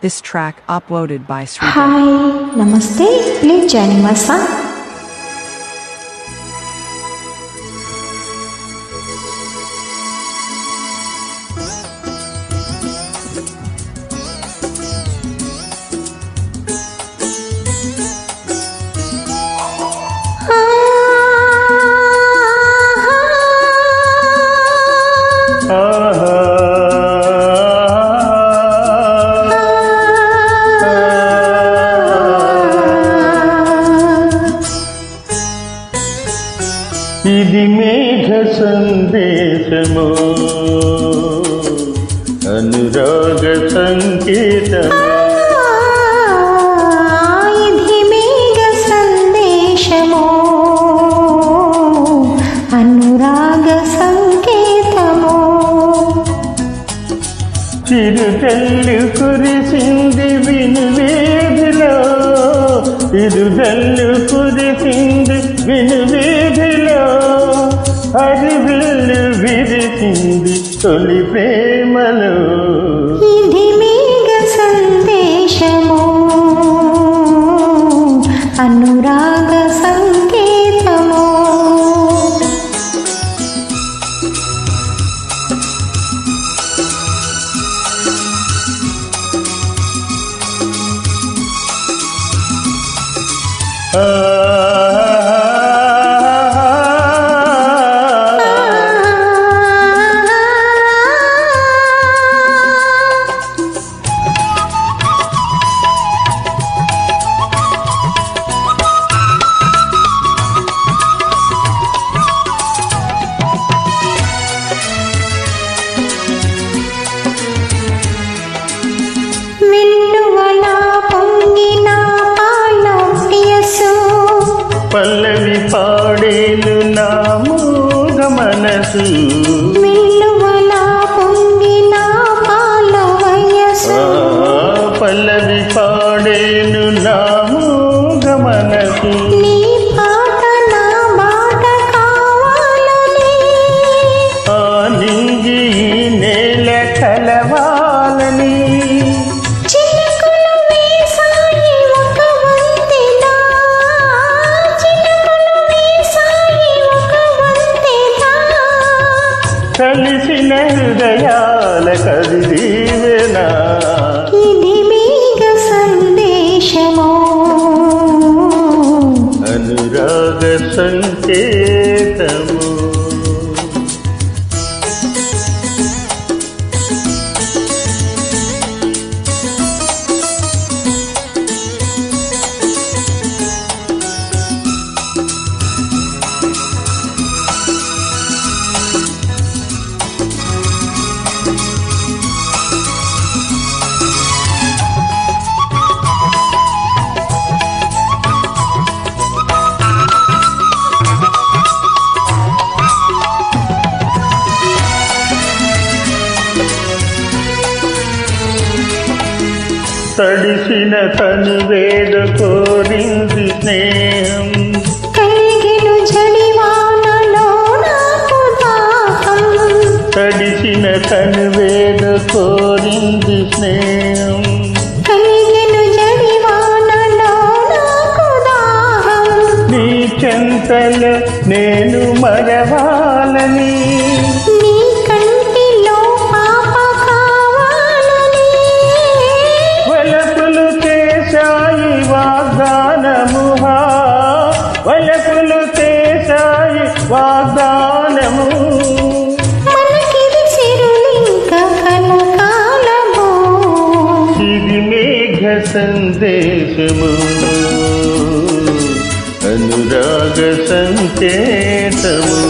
This track uploaded by Sri. Hi, Namaste. Please join my son. ఇది మేఘ సందేశము. అనురాగ సంకేతము. ఇది మేఘ సందేశము. అనురాగ సంకేతము. చిరుజల్లు కురిసింది వినువేదిలో. చిరుజల్లు కురిసింది వినువేదిలో విరిసింది తొలి ప్రేమలో. ఇది మేఘ సందేశము. అనురాగ సంకేతము. ఆ పల్లవి పాడేలు నా మూగ మనసు. కలిసిన హృదయాల దీవెనా. ఇది మేఘ సందేశము. అనురాగ సంకేతము. తడిసిన తను వేద కోరింది స్నేహం. కలిగిన తడిసిన తను వేద కోరింది స్నేహం. కలిగిన నీ చెంతలో నేను మరవాలని సందేశము. అనురాగ సంకేతము.